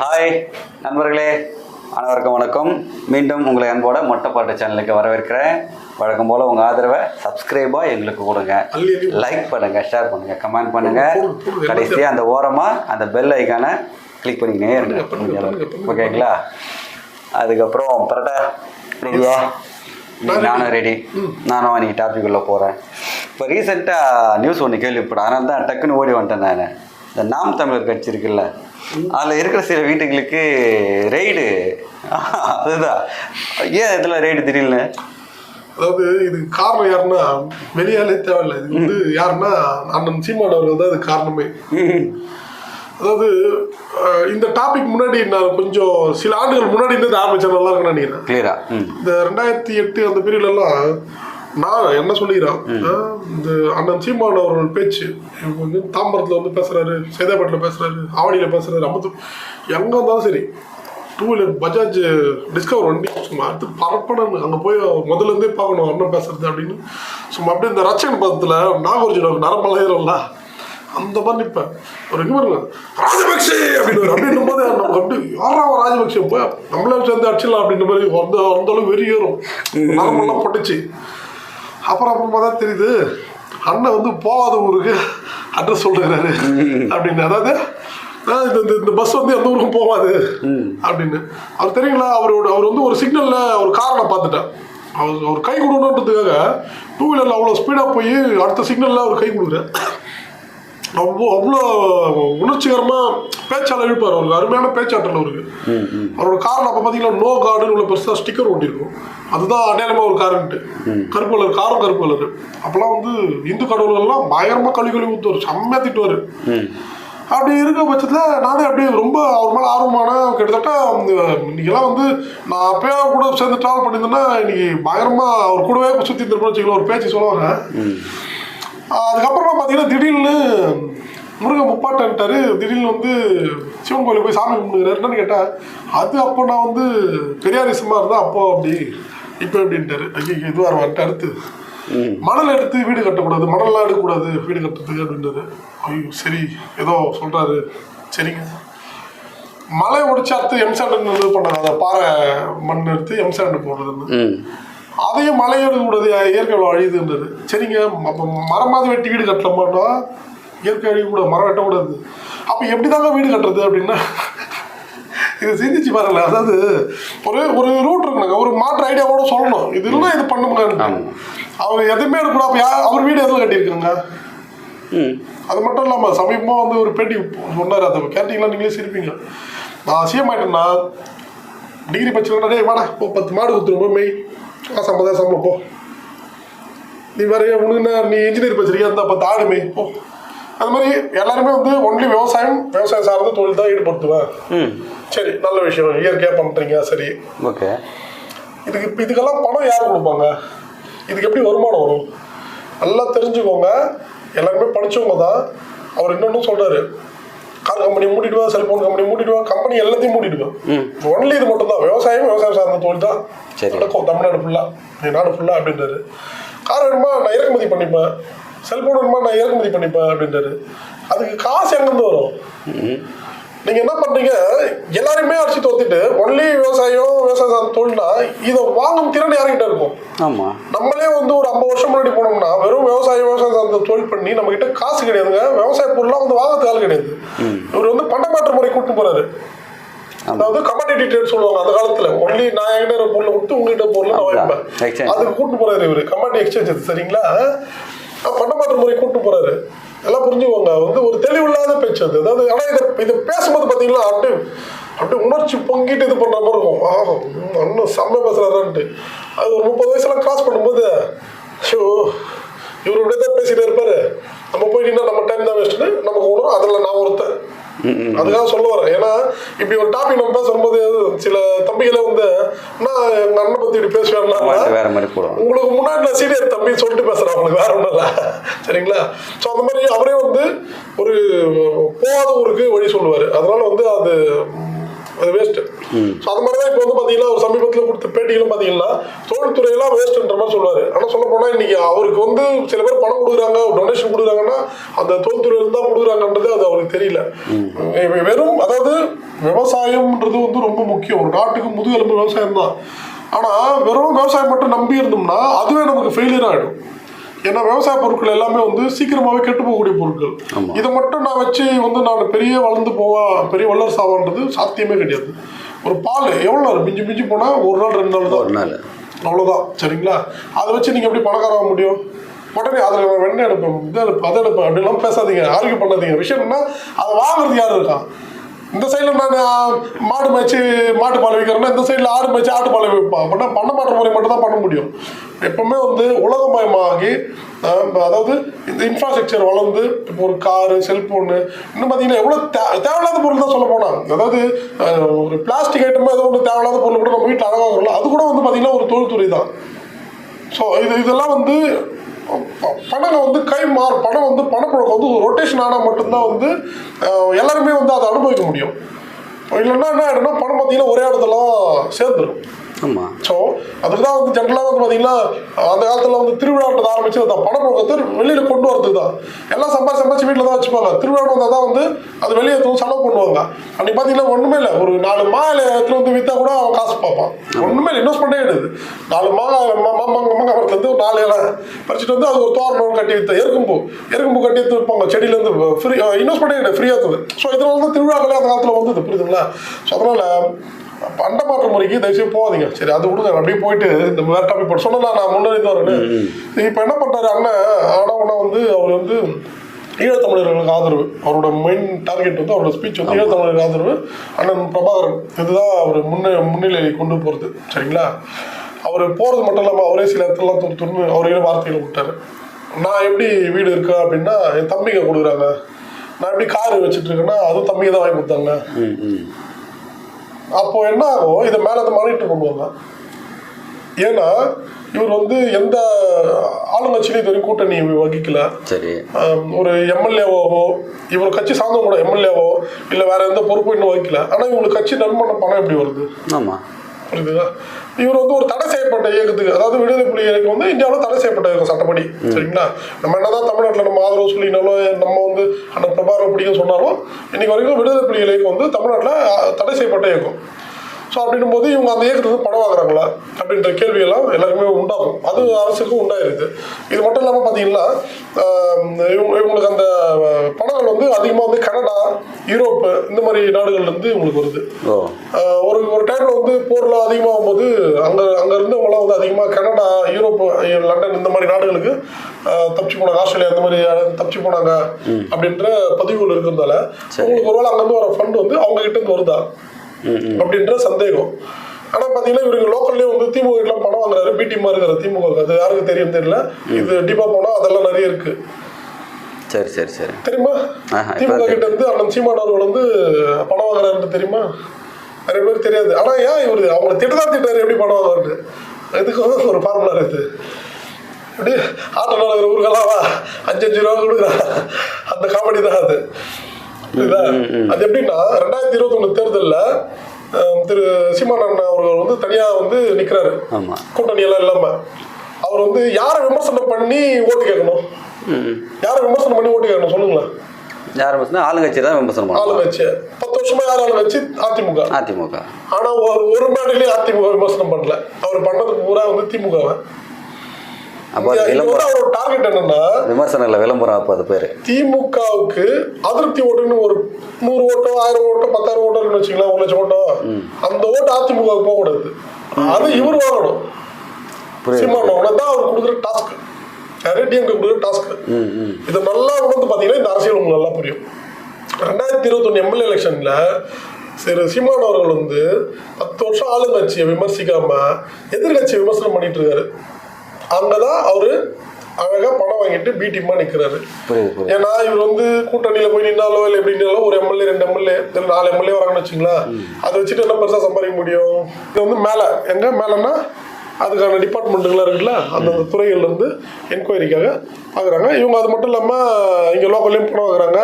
Hi நண்பர்களே. அனைவருக்கும் வணக்கம். மீண்டும் உங்களை அன்போட மொட்டைப்பாட்டு சேனலுக்கு வரவேற்கிறேன். வழக்கம் போல் உங்கள் ஆதரவை சப்ஸ்கிரைபாக எங்களுக்கு கொடுங்க. லைக் பண்ணுங்கள் ஷேர் பண்ணுங்கள் கமெண்ட் பண்ணுங்கள் கடைசியாக அந்த ஓரமாக அந்த பெல் ஐக்கானை கிளிக் பண்ணிக்கினே இருங்க. ஓகேங்களா அதுக்கப்புறம் பரட்டா ரெடியா? நான் நானும் ரெடி நானும் அன்றைக்கி டாபிக் உள்ள போகிறேன் இப்போ ரீசெண்டாக நியூஸ் ஒன்று கேள்விப்பட்டேன். அதனால தான் டக்குன்னு ஓடி வந்துட்டேன் நான். இந்த நாம் தமிழர் கட்சி இருக்குல்ல. அதில் இருக்கிற சில வீட்டுகளுக்கு ரெய்டு அதுதான். ஏன் இதில் ரெய்டு திடீர்னு? அதாவது இது காரணம் யாருன்னா வெளியாலே தேவையில்லை. இது வந்து யாருன்னா அண்ணன் சீமான் அவர்கள் தான் இது காரணமே. அதாவது இந்த டாபிக் முன்னாடி நான் கொஞ்சம் சில ஆண்டுகள் முன்னாடி இருந்து ஆரம்பிச்சா நல்லா இருக்கும்னு நினைக்கிறேன். இந்த ரெண்டாயிரத்தி எட்டு அந்த பீரியட்ல எல்லாம் நான் என்ன சொல்லிக்கிறேன்? இந்த அண்ணன் சீமான் அவர்கள் பேச்சு வந்து தாம்பரத்தில் வந்து பேசுறாரு சேதாப்பேட்டில் பேசுறாரு ஆவடியில் பேசுறாரு அம்பத்து எங்க இருந்தாலும் சரி டூ வீலர் பஜாஜ் டிஸ்கவர் வண்டி சும்மா அடுத்து பரப்பணும் அங்கே போய் முதல்ல இருந்தே பார்க்கணும் அண்ணன் பேசுறது அப்படின்னு. சும்மா அப்படியே இந்த ரச்சகன் பதத்தில் நாகார்ஜுன நரம்பெல்லாம் ஏறும்ல அந்த மாதிரி நிற்பேன் ஒரு இங்கே பாருங்க ராஜபக்ஷே அப்படின்னு அப்படின்ற போது நமக்கு அப்படி யாரா ராஜபக்ஷே? போய் நம்மளே சேர்ந்து அடிச்சிடலாம் அப்படின்ற மாதிரி அந்த அந்த அளவுக்கு வெறி ஏறும் நரம்பெல்லாம் பட்டுச்சு. அப்புறம் அப்புறமா தான் தெரியுது அண்ணன் வந்து போகாத ஊருக்கு அட்ரஸ் சொல்லுறாரு அப்படின்னு. அதாவது இந்த இந்த- இந்த பஸ் வந்து எந்த ஊருக்கும் போகாது. அப்படின்னு. அவர் தெரியுங்களா? அவரோட அவர் வந்து ஒரு சிக்னல்ல ஒரு காரை பார்த்துட்டேன் அவர் அவர் கை கொடுக்கணுன்றதுக்காக டூ வீலரில் அவ்வளோ ஸ்பீடாக போய் அடுத்த சிக்னலில் அவர் கை கொடுக்குறேன் அவ்வளோ அவ்வளோ உணர்ச்சிகரமாக பேச்சாளர் எழுப்பார் அவருக்கு அருமையான பேச்சாற்றல் அவருக்கு. அவரோட காரில் அப்போ பார்த்தீங்கன்னா நோ கார்டுன்னு உள்ள பெருசாக ஸ்டிக்கர் ஒட்டியிருக்கும் அதுதான் அடையாளமாக ஒரு காரன்ட்டு கருப்பு கலர் காரம் கருப்பு கலர் அப்போல்லாம் வந்து இந்து கடவுள்கள்லாம் பயங்கரமாக கழுவி கழுவி ஊற்றுவார் செம்மையாக திட்டுவார். அப்படி இருக்க பட்சத்தில் நானே அப்படியே ரொம்ப அவர் மேலே ஆர்வமான கிட்டத்தட்ட இந்த இன்னைக்கெல்லாம் வந்து நான் அப்பயே கூட சேர்ந்து ட்ராவல் பண்ணியிருந்தேன்னா இன்னைக்கு பயங்கரமாக அவர் கூடவே சுற்றி திருப்பி வச்சுக்கலாம் ஒரு பேச்சு சொல்லுவாங்க. அதுக்கப்புறமா பார்த்தீங்கன்னா திடீர்னு முருகன் முப்பாட்டன்ட்டாரு திடீர்னு வந்து சிவன் கோயிலுக்கு போய் சாமி கும்பிடுறாரு என்னன்னு கேட்டேன் அது அப்போ நான் வந்து பெரியாரிசமாக இருந்தால் அப்போ அப்படி இப்போ எப்படின்ட்டாரு ஐயோ இதுவாக வந்துட்டு அடுத்து. மணல் எடுத்து வீடு கட்டக்கூடாது. மணல்லாம் எடுக்கக்கூடாது. வீடு கட்டுறதுக்கு அப்படின்றாரு ஐயோ சரி ஏதோ சொல்கிறாரு சரிங்க. மலை ஒடிச்சு அடுத்து எம்சாண்ட் இது பண்ணாங்க பாறை மண் எடுத்து எம்சாண்ட் போடுறதுன்னு. அதையும் மலை எடுக்கக்கூடாது இயற்கை வளம் அழியுதுன்றது சரிங்க அப்போ மரமாவது வெட்டி வீடு கட்டலாமாட்டா இயற்கை அழியக்கூடாது மரம் வெட்டக்கூடாது அப்போ எப்படி தாங்க வீடு கட்டுறது அப்படின்னா இது சிந்திச்சு பாருங்களேன். அதாவது ஒரு ஒரு ரூட் இருக்குங்க. ஒரு மாற்று ஐடியாவோட சொல்லணும். இது இல்லை இது பண்ணுங்க. அவர் எதுவுமே இருக்கக்கூடாது. அப்போ யா- அவர் வீடு எதில் கட்டியிருக்காங்க? ம். அது மட்டும் இல்லாமல் சமீபமாக வந்து ஒரு பேட்டி சொன்னார். அதை கேட்டிங்களா? நீங்களே சிரிப்பீங்க. நான் சிஎம் ஆயிட்டேன்னா டிகிரி படிச்சுக்கணும் வாடா பத்து மாடு கொடுத்துருவோம் மெய். காசு ஐம்பதாயிரம் சம்பளம் போ நீ வேற உனக்கு என்ன நீ இன்ஜினியர் படிச்சிருக்கியா அந்த பத்து ஆடு மெய் போ அது மாதிரி எல்லாருமே வந்து ஒன்லி விவசாயம் விவசாயம் சார்ந்த தொழில் தான் ஈடுபடுத்துவேன் சரி நல்ல விஷயம் இயற்கையாக பண்ணுறீங்க சரி ஓகே இதுக்கு இப்போ இதுக்கெல்லாம் பணம் யார் கொடுப்பாங்க இதுக்கு எப்படி வருமானம் வரும் நல்லா தெரிஞ்சுக்கோங்க எல்லாருமே படிச்சவங்க தான் அவர் இன்னொன்றும் சொல்றாரு கார் கம்பெனி மூடிடுவேன் செல்போன் கம்பெனி மூடிடுவேன் கம்பெனி எல்லாத்தையும் மூடிடுவேன் ஒன்லி இது மட்டும் தான் விவசாயம் விவசாயம் சார்ந்த தொழில் தான். நடக்கும் தமிழ்நாடு ஃபுல்லாக நாடு ஃபுல்லாக அப்படின்றாரு. கார் வேணுமா? நான் இறக்குமதி பண்ணிப்பேன். செல்போன் வேணுமா? நான் இறக்குமதி பண்ணிப்பேன் அப்படின்றாரு. அதுக்கு காசு எங்கேருந்து வரும்? நீங்க என்ன பண்றீங்க? எல்லாருமே அடிச்சு தோத்துட்டு ஒன்லி விவசாயம் விவசாயம் சார்ந்த தொழில்னா இதை வாங்கும் திறன் யார்கிட்ட இருக்கும்? ஆமாம் நம்மளே வந்து ஒரு ஐம்பது வருஷம் முன்னாடி போனோம்னா வெறும் விவசாயம் விவசாயம் சார்ந்த தொழில் பண்ணி நம்ம கிட்ட காசு கிடையாதுங்க. விவசாய பொருள்லாம் வந்து வாங்கிறது ஆள் கிடையாது. இவர் வந்து பண்டமாற்று முறை கூட்டு போறாரு. அதாவது கமாடிட்டி ட்ரேட் சொல்லுவாங்க அந்த காலத்துல. ஒன்லி நான் என்கிட்ட பொருளை கொடுத்து உங்ககிட்ட பொருளை நான். வாங்கிப்பேன். அதுக்கு கூட்டு போறாரு இவரு. கமாடி எக்ஸ்சேஞ்ச் சரிங்களா? பண்டமாற்று முறை கூட்டு போறாரு. எல்லாம் புரிஞ்சுக்கோங்க. வந்து ஒரு தெளிவில்லாத பேச்சு அது. அதாவது ஆனால் இதை இதை பேசும்போது பாத்தீங்களா அப்படி அப்படியே உணர்ச்சி பொங்கிட்டு இது பண்ணுற மாதிரி இருக்கும். ஆ அண்ணன் செம்ம பேசுகிறாரான்ட்டு அது ஒரு முப்பது வயசுலாம் கிராஸ் பண்ணும்போது ஷோ இவர் இப்படியே தான் பேசிகிட்டே இருப்பார். நம்ம போயிட்டீங்கன்னா நம்ம டைம் தான் வேஸ்ட்டு நமக்கு உணரும் அதில் நான் ஒருத்தன். அதுக்காக சொல்ல வரேன். ஏன்னா இப்படி ஒரு டாபிக் நம்ம பேசும்போது சில தம்பிகளை வந்து நான் எங்க அண்ணன் பத்தி இப்படி பேசுவேன்னா வேற மாதிரி போடுவோம் உங்களுக்கு முன்னாடி நான் சீனியர் தம்பி சொல்லிட்டு பேசுறேன். உங்களுக்கு வேற ஒன்றும் இல்லை. சரிங்களா? ஸோ அந்த மாதிரி அவரே வந்து ஒரு போகாத ஊருக்கு வழி சொல்லுவார். அதனால வந்து அது அது வேஸ்ட்டு ஸோ அது மாதிரி தான் இப்போ வந்து பார்த்தீங்கன்னா ஒரு சமீபத்தில் கொடுத்த பேட்டிகளும் பார்த்தீங்கன்னா தொழில்துறையெல்லாம் வேஸ்ட்டுன்ற மாதிரி சொல்லுவார். ஆனால் சொல்ல போனால் இன்றைக்கி அவருக்கு வந்து சில பேர் பணம் கொடுக்குறாங்க டொனேஷன் கொடுக்குறாங்கன்னா அந்த தொழில்துறையில் தான் கொடுக்குறாங்கன்றது அது அவருக்கு தெரியல. வெறும் அதாவது விவசாயம்ன்றது வந்து ரொம்ப முக்கியம். ஒரு நாட்டுக்கு முதுகெலும்பு விவசாயம் தான் ஆனால் வெறும் விவசாயம் மட்டும் நம்பி இருந்தோம்னா அதுவே நமக்கு ஃபெயிலியர் ஆகிடும் ஏன்னா விவசாய பொருட்கள் எல்லாமே வந்து சீக்கிரமாகவே கெட்டு போகக்கூடிய பொருட்கள். இதை மட்டும் நான் வச்சு வந்து நான் பெரிய வளர்ந்து போவேன் பெரிய வல்லரசு ஆவான்றது சாத்தியமே கிடையாது. ஒரு பால் எவ்வளோ நேரம்? மிஞ்சி மிஞ்சி போனால் ஒரு நாள் ரெண்டு நாள் தான். ஒரு நாள். அவ்வளோதான் சரிங்களா? அதை வச்சு நீங்கள் எப்படி பணக்கார ஆக முடியும்? உடனே அதில் நான் வெண்ணெய் எடுப்பேன் இதை எடுப்பேன் அதை எடுப்பேன் அப்படிலாம் பேசாதீங்க ஆர்கியூ பண்ணாதீங்க. விஷயம் என்ன அதை வாங்குறது யார் இருக்கா? இந்த சைடில் நான் மாடு மேய்ச்சி மாட்டு பால் வைக்கிறேன்னா இந்த சைடில் ஆடு மேய்ச்சி ஆட்டு பால் வைப்பான். அப்படின்னா பண்ண மாற்ற முறை மட்டும் தான் பண்ண முடியும். எப்பவுமே வந்து உலகமயமாகி அதாவது இந்த இன்ஃப்ராஸ்ட்ரக்சர் வளர்ந்து இப்போ ஒரு காரு செல்ஃபோனு இன்னும் பார்த்தீங்கன்னா எவ்வளோ தே தேவையில்லாத பொருள் தான் சொல்ல போனால் அதாவது ஒரு பிளாஸ்டிக் ஐட்டமாக ஏதோ ஒன்று தேவையில்லாத பொருள் கூட நம்ம வீட்டில் அழகாக வரலாம் அது கூட வந்து பார்த்தீங்கன்னா ஒரு தொழில்துறை தான். ஸோ இது இதெல்லாம் வந்து பணம் வந்து கை மாறு பணம் வந்து பணப்புழக்கம் வந்து ரொட்டேஷன் ஆனால் மட்டும்தான் வந்து எல்லாருமே வந்து அதை அனுபவிக்க முடியும். இல்லைன்னா என்ன ஆகிடும்னா பணம் பார்த்தீங்கன்னா ஒரே இடத்துலாம் சேர்ந்துடும் ஆமாம் ஸோ அதுக்கு தான் வந்து ஜென்ரலாக வந்து பார்த்தீங்கன்னா அந்த காலத்தில் வந்து திருவிழான்றது ஆரம்பிச்சு அந்த பணப்புழக்கத்தை வெளியில் கொண்டு வரது தான் எல்லாம் சம்பாதிச்சு சம்பாதிச்சு வீட்டில் தான் வச்சுப்பாங்க. திருவிழா வந்தால் தான் வந்து அது வெளியே எடுத்து செலவு பண்ணுவாங்க. அன்றைக்கி பார்த்தீங்கன்னா ஒன்றுமே இல்லை. ஒரு நாலு மாலை எடுத்துட்டு வந்து விற்றா கூட அவன் காசு பார்ப்பான். ஒன்றுமே இல்லை. இன்வெஸ்ட்மெண்ட்டே கிடையாது. நாலு மாங்காய் மரத்துலேருந்து ஒரு நாலு இலை பறிச்சுட்டு வந்து அது ஒரு தோரணம் கட்டி வித்த எருக்கும்பூ எருக்கும்பூ கட்டி எடுத்து வைப்பாங்க. செடியிலேருந்து ஃப்ரீ இன்வெஸ்ட்மெண்ட்டே கிடையாது ஃப்ரீயாக இருக்குது. ஸோ இதனால தான் திருவிழாக்களே அந்த காலத்தில் வந்தது புரியுதுங்களா? ஸோ அதனால் பண்ட மாற்ற முறைக்கு தயவுசெய்து போகாதீங்க. சரி அது விடுங்க அப்படியே போயிட்டு இந்த வேற டாபிக் போட்டு சொன்னா நான் முன்னாடி வரேன் இப்போ என்ன பண்றாரு அண்ணன் ஆனா வந்து அவர் வந்து ஈழத்தமிழர்களுக்கு ஆதரவு. அவரோட மெயின் டார்கெட் வந்து அவரோட ஸ்பீச் வந்து ஈழத்தமிழர்களுக்கு ஆதரவு. அண்ணன் பிரபாகரன். இதுதான் அவர் முன்னே முன்னிலை கொண்டு போகிறது சரிங்களா? அவர் போகிறது மட்டும் இல்லாமல் அவரே சில இடத்துலலாம் துரு துருன்னு அவரே வார்த்தைகளை விட்டாரு. நான் எப்படி வீடு இருக்கா அப்படின்னா என் தம்பிங்க கொடுக்குறாங்க. நான் எப்படி கார் வச்சுட்டு இருக்கேன்னா அதுவும் தம்பிங்க தான் வாங்கி கொடுத்தாங்க. அப்போ என்ன ஆகும் இதை மேலே இருந்து மானிட்டர் பண்ணுவாங்க ஏன்னா இவர் வந்து எந்த ஆளுங்கட்சியிலும் இது வரைக்கும் கூட்டணி வகிக்கல. சரி. ஒரு எம்எல்ஏவோ இவர் கட்சி சார்ந்தவங்க கூட எம்எல்ஏவோ இல்லை வேற எந்த பொறுப்பும் இன்னும் வகிக்கல. ஆனால் இவங்களுக்கு கட்சி நன்மன பணம் எப்படி வருது? ஆமாம் புரியுதுங்களா இவர் வந்து ஒரு தடை செய்யப்பட்ட இயக்கத்துக்கு அதாவது விடுதலை புலி இயக்கம் வந்து இந்தியாவில் தடை செய்யப்பட்ட இயக்கம் சட்டப்படி. சரிங்களா? நம்ம என்னதான் தமிழ்நாட்டில் நம்ம ஆதரவு சொல்லினாலும் நம்ம வந்து அந்த பிரபாரம் பிடிக்கும் சொன்னாலும் இன்னைக்கு வரைக்கும் விடுதலை புலி இயக்கம் வந்து தமிழ்நாட்டில் தடை செய்யப்பட்ட இயக்கம். ஸோ அப்படின்னும் போது இவங்க அந்த இயக்கத்துக்கு பணம் வாங்குறாங்களா? அப்படின்ற கேள்வியெல்லாம் எல்லாருக்குமே உண்டாகும். அது அரசுக்கும் உண்டாயிருது இது மட்டும் இல்லாமல் பார்த்தீங்கன்னா இவங்க இவங்களுக்கு அந்த பணங்கள் வந்து அதிகமாக வந்து கனடா யூரோப்பு இந்த மாதிரி நாடுகள்லேருந்து இவங்களுக்கு வருது. ஒரு ஒரு டைம்ல வந்து போர்லாம் அதிகமாகும் போது அங்க அங்க இருந்தவங்கலாம் வந்து அதிகமா கனடா யூரோப் லண்டன் இந்த மாதிரி நாடுகளுக்கு தப்பிச்சு போனாங்க. ஆஸ்திரேலியா இந்த மாதிரி தப்பிச்சு போனாங்க. அப்படின்ற பதிவுகள் இருக்கிறதால உங்களுக்கு ஒருவேளை அங்கிருந்து வர ஃபண்ட் வந்து அவங்க கிட்ட இருந்து வருதா? அப்படின்ற சந்தேகம். ஆனா பாத்தீங்கன்னா இவருக்கு லோக்கல்லே வந்து திமுக கிட்ட பணம் வாங்குறாரு பி டீமா இருக்கிற திமுக. அது யாருக்கு தெரியும் தெரியல. இது டீப்பா போனா அதெல்லாம் நிறைய இருக்கு. சரி சரி சரி. தெரியுமா? திமுக கிட்ட இருந்து அண்ணன் சீமான் அவர்கள் வந்து பணம் வாங்குறாருன்னு தெரியுமா? நிறைய பேருக்கு தெரியாது. ஆனா ஏன் இவரு அவங்க திட்டதான் திட்டாரு எப்படி பணம் வாங்குறாரு இதுக்கு ஒரு ஃபார்முலா இருக்குது அப்படி ஆட்டோ நடக்கிற ஊருக்கெல்லாம் அஞ்சு அஞ்சு ரூபா கொடுக்குறா. அந்த காமெடி தான் அது. புரியுதா அது எப்படின்னா ரெண்டாயிரத்தி இருபத்தொன்னு தேர்தலில் திரு சீமான் அண்ணன் அவர்கள் வந்து தனியா வந்து நிக்கிறாரு. கூட்டணி எல்லாம் இல்லாம. அவர் வந்து யாரை விமர்சனம் பண்ணி ஓட்டு கேட்கணும்? யாரை விமர்சனம் பண்ணி ஓட்டு கேட்கணும்? சொல்லுங்களேன். யார் பஸ்னா ஆளுங்கட்சி தான் விமர்சனம் ஆளு பண்ணுவாங்க வச்சு பத்து வருஷமா யார் ஆளு வச்சு அதிமுக. அதிமுக. ஆனா ஒரு மேடையிலேயே அதிமுக விமர்சனம் பண்ணல. அவர் பண்ணது பூரா வந்து திமுக அப்போ விளம்பரம். டார்கெட் என்னன்னா விமர்சனம் இல்லை விளம்பரம் அப்போ அது பேர். திமுகவுக்கு அதிருப்தி ஓட்டுன்னு ஒரு நூறு ஓட்டோ ஆயிரம் ஓட்டோ பத்தாயிரம் ஓட்டோன்னு வச்சுக்கலாம் ஒரு லட்சம் ஓட்டோ. அந்த ஓட்டு அதிமுகவுக்கு போகக்கூடாது அது இவர் வாங்கணும். புரியுது சீமான் வாங்கணும். தான் அவர் கொடுக்குற டாஸ்க் டிஎம்கே கொடுக்குற டாஸ்க் இது நல்லா உணர்ந்து பார்த்தீங்கன்னா இந்த அரசியல் உங்களுக்கு நல்லா புரியும். ரெண்டாயிரத்தி இருபத்தொன்னு எம்எல்ஏ எலெக்ஷனில் சரி சீமான் அவர்கள் வந்து பத்து வருஷம் ஆளுங்கட்சியை விமர்சிக்காம எதிர்கட்சியை விமர்சனம் பண்ணிட்டு இருக்காரு. அங்கதான் அவரு அழகா பணம் வாங்கிட்டு பி டீமா நிக்கிறாரு. புரியுது புரியுது. ஏன்னா இவர் வந்து கூட்டணியில போய் நின்னாலோ இல்லை எப்படி நின்னாலோ ஒரு எம்எல்ஏ ரெண்டு எம்எல்ஏ இல்லை நாலு எம்எல்ஏ வராங்கன்னு வச்சுங்களா அதை வச்சுட்டு என்ன பெருசா சம்பாதிக்க முடியும்? இது வந்து மேல. எங்க? மேலன்னா அதுக்கான டிபார்ட்மெண்ட்டுகளாக இருக்குல்ல அந்தந்த துறைகள்லேருந்து என்கொயரிக்காக பார்க்குறாங்க இவங்க அது மட்டும் இல்லாமல் இங்கே லோக்கல்லையும் பணம் வாங்குறாங்க.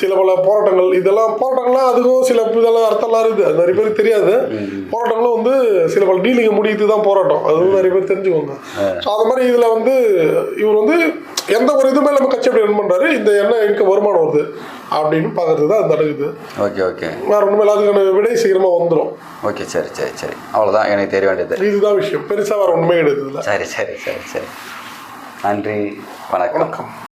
சில பல போராட்டங்கள் இதெல்லாம் போராட்டங்கள்லாம் அதுக்கும் சில இதெல்லாம் அர்த்தம்லாம் இருக்குது. அது நிறைய பேருக்கு தெரியாது. போராட்டங்களும் வந்து சில பல டீலிங்கை முடியுது தான் போராட்டம். அது வந்து நிறைய பேர் தெரிஞ்சுக்கோங்க. ஸோ அது மாதிரி இதில் வந்து இவர் வந்து எந்த ஒரு இதுவுமே நம்ம கட்சி அப்படி ரன் பண்ணுறாரு இந்த என்ன எனக்கு வருமானம் வருது அப்படின்னு பார்க்கறது தான் அது நடக்குது. Okay okay. வேற ஒன்றுமே அதுக்கான விடை சீக்கிரமாக வந்துடும் ஓகே சரி சரி சரி. அவ்வளோதான் எனக்கு தெரிய வேண்டியது. இதுதான் விஷயம். பெருசாக வேற ஒன்றுமே கிடையாது சரி சரி சரி சரி. நன்றி. வணக்கம். வணக்கம்.